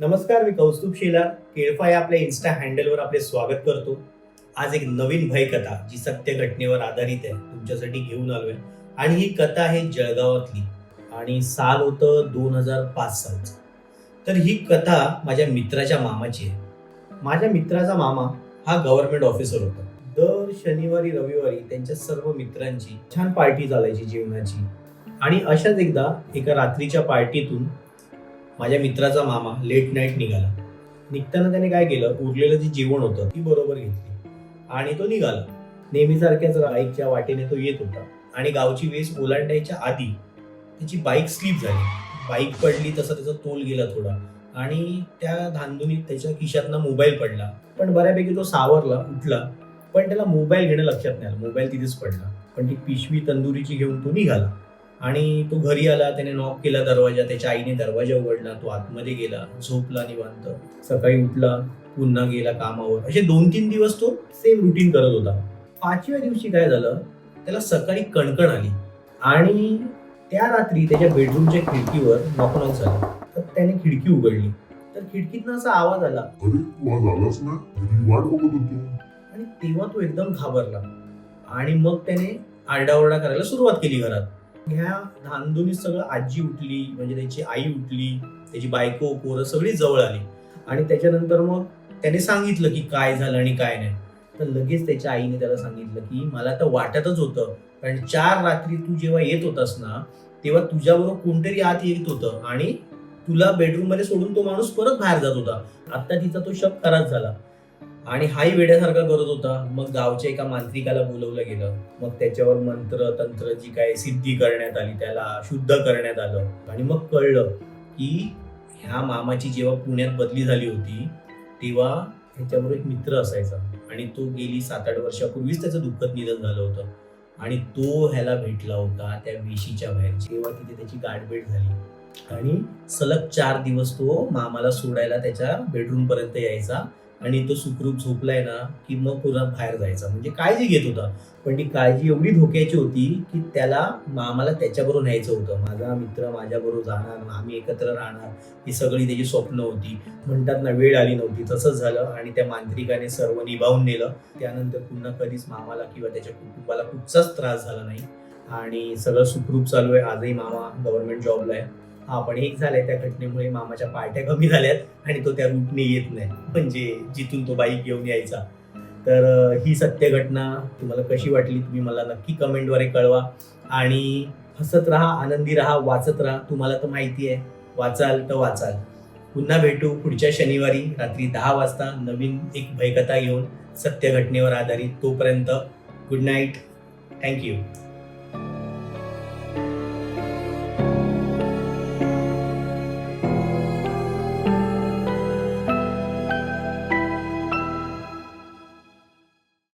नमस्कार मी कौस्तुभ शेलार. केळफा या आपल्या इन्स्टा हँडलवर आपले स्वागत करतो. आज एक नवीन भयकथा जी सत्य घटनेवर आधारित आहे तुमच्यासाठी घेऊन आलोय. आणि ही कथा आहे जळगावातली. आणि साल होतं दोन हजार पाच सालचं. तर ही कथा माझ्या मित्राच्या मामाची आहे. माझ्या मित्राचा मामा हा गव्हर्नमेंट ऑफिसर होता. दर शनिवारी रविवारी त्यांच्या सर्व मित्रांची छान पार्टी चालायची जेवणाची आणि अशाच एकदा एका रात्रीच्या पार्टीतून माझ्या मित्राचा मामा लेट नाईट निघाला. निघताना त्याने काय केलं? उरलेलं जे जेवण होतं ती बरोबर घेतली. आणि तो निघाला. नेहमीसारख्याच बाईकच्या वाटेने तो येत होता. आणि गावची वेस ओलांडायच्या आधी त्याची बाईक स्लिप झाली. बाईक पडली तसा त्याचा तोल गेला थोडा. आणि त्या धांदुनीत त्याच्या खिशातनं मोबाईल पडला. पण बऱ्यापैकी तो सावरला उठला. पण त्याला मोबाईल घेणं लक्षात नाही आलं. मोबाईल तिथेच पडला. पण ती पिशवी तंदुरीची घेऊन तो निघाला. आणि तो घरी आला त्याने नॉक केला दरवाजा त्याच्या आईने दरवाजा उघडला तो आतमध्ये गेला झोपला निवांत. सकाळी उठला पुन्हा गेला कामावर. असे दोन तीन दिवस तो सेम रुटीन करत होता. पाचव्या दिवशी काय झालं त्याला सकाळी कणकण आली. आणि त्या रात्री त्याच्या बेडरूमच्या खिडकीवर नॉक नॉक झाला. तर त्याने खिडकी उघडली. तर खिडकीतनं असा आवाज आला. आणि तेव्हा तो एकदम घाबरला. आणि मग त्याने आरडाओरडा करायला सुरुवात केली घरात. ह्या धांदुनीत सगळं आजी उठली म्हणजे त्याची आई उठली त्याची बायको पोरं सगळी जवळ आली. आणि त्याच्यानंतर मग त्याने सांगितलं की काय झालं आणि काय नाही. तर लगेच त्याच्या आईने त्याला सांगितलं की मला तर वाटतच होतं कारण चार रात्री तू जेव्हा येत होतास ना तेव्हा तुझ्याबरोबर कोणतरी आत येत होतं आणि तुला बेडरूममध्ये सोडून तो माणूस परत बाहेर जात होता. आता तिचा तो शब खराच झाला. आणि हाही वेड्यासारखा करत होता. मग गावच्या एका मांत्रिकाला बोलवलं गेलं. मग त्याच्यावर मंत्र तंत्र जी काय सिद्धी करण्यात आली त्याला शुद्ध करण्यात आलं. आणि मग कळलं की ह्या मामाची जेव्हा पुण्यात बदली झाली होती तेव्हा त्याच्याबरोबर एक मित्र असायचा. आणि तो गेली सात आठ वर्षापूर्वीच त्याचं दुःखद निधन झालं होतं. आणि तो ह्याला भेटला होता त्या वेशीच्या बाहेर. जेव्हा तिथे त्याची गाठभेट झाली. आणि सलग चार दिवस तो मामाला सोडायला त्याच्या बेडरूम पर्यंत यायचा. आणि तो सुखरूप झोपलाय ना की मग पुन्हा बाहेर जायचा. म्हणजे काळजी घेत होता. पण ती काळजी एवढी धोक्याची होती की त्याला मामाला त्याच्याबरोबर न्यायचं होतं. माझा मित्र माझ्याबरोबर जाणार आम्ही एकत्र राहणार ही सगळी त्याची स्वप्न होती. म्हणतात ना वेळ आली नव्हती. तसंच झालं आणि त्या मांत्रिकाने सर्व निभावून नेलं. त्यानंतर पुन्हा कधीच मामाला किंवा त्याच्या कुटुंबाला कुठचाच त्रास झाला नाही. आणि सगळं सुखरूप चालू आहे. आजही मामा गव्हर्नमेंट जॉबला आहे. हा पण एक झालाय त्या घटनेमुळे मामाच्या पार्ट्या कमी झाल्यात आणि तो त्या रूटने येत नाही. म्हणजे जिथून तो बाईक घेऊन यायचा. तर ही सत्य घटना तुम्हाला कशी वाटली तुम्ही मला नक्की कमेंटद्वारे कळवा. आणि हसत राहा आनंदी राहा वाचत राहा. तुम्हाला तर माहिती आहे वाचाल तर वाचाल. पुन्हा भेटू पुढच्या शनिवारी रात्री दहा वाजता नवीन एक भयकथा घेऊन सत्य घटनेवर आधारित तोपर्यंत गुड नाईट. थँक्यू